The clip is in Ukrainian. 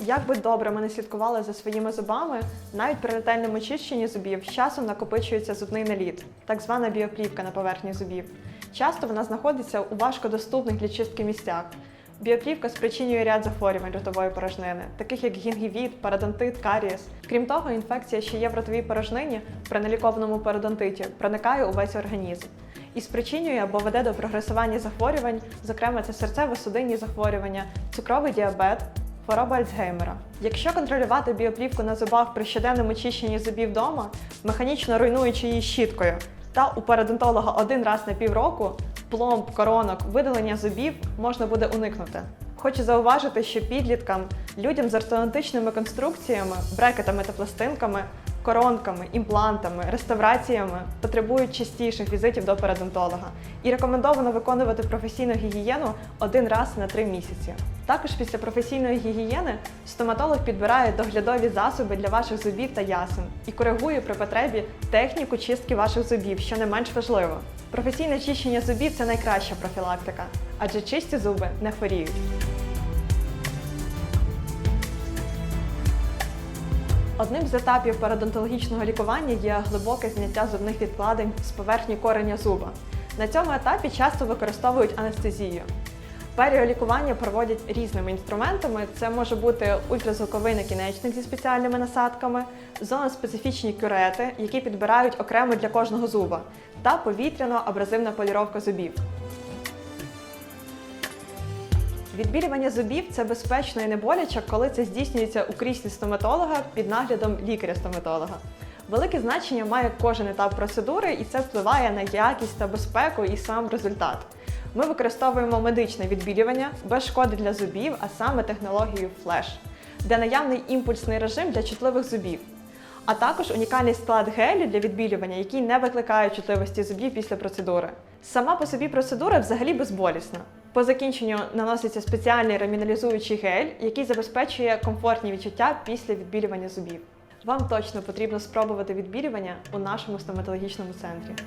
Як би добре ми не слідкували за своїми зубами, навіть при ретельному чищенні зубів з часом накопичується зубний наліт, так звана біоплівка на поверхні зубів. Часто вона знаходиться у важкодоступних для чистки місцях. Біоплівка спричинює ряд захворювань ротової порожнини, таких як гінгівіт, парадонтит, карієс. Крім того, інфекція, що є в ротовій порожнині, при нелікованому парадонтиті, проникає у весь організм і спричинює або веде до прогресування захворювань, зокрема це серцево-судинні захворювання, цукровий діабет, хвороба Альцгеймера. Якщо контролювати біоплівку на зубах при щоденному чищенні зубів вдома, механічно руйнуючи її щіткою, та у парадонтолога один раз на півроку, пломб, коронок, видалення зубів можна буде уникнути. Хочу зауважити, що підліткам, людям з ортодонтичними конструкціями, брекетами та пластинками, коронками, імплантами, реставраціями потребують частіших візитів до парадонтолога і рекомендовано виконувати професійну гігієну один раз на три місяці. Також після професійної гігієни стоматолог підбирає доглядові засоби для ваших зубів та ясен і коригує при потребі техніку чистки ваших зубів, що не менш важливо. Професійне чищення зубів це найкраща профілактика, адже чисті зуби не хворіють. Одним з етапів парадонтологічного лікування є глибоке зняття зубних відкладень з поверхні кореня зуба. На цьому етапі часто використовують анестезію. Періолікування проводять різними інструментами. Це може бути ультразвуковий накінечник зі спеціальними насадками, зоноспецифічні кюрети, які підбирають окремо для кожного зуба, та повітряно-абразивна поліровка зубів. Відбілювання зубів це безпечно і не боляче, коли це здійснюється у кріслі стоматолога під наглядом лікаря-стоматолога. Велике значення має кожен етап процедури, і це впливає на якість та безпеку і сам результат. Ми використовуємо медичне відбілювання без шкоди для зубів, а саме технологію флеш, де наявний імпульсний режим для чутливих зубів, а також унікальний склад гелю для відбілювання, який не викликає чутливості зубів після процедури. Сама по собі процедура взагалі безболісна. По закінченню наноситься спеціальний реміналізуючий гель, який забезпечує комфортні відчуття після відбілювання зубів. Вам точно потрібно спробувати відбілювання у нашому стоматологічному центрі.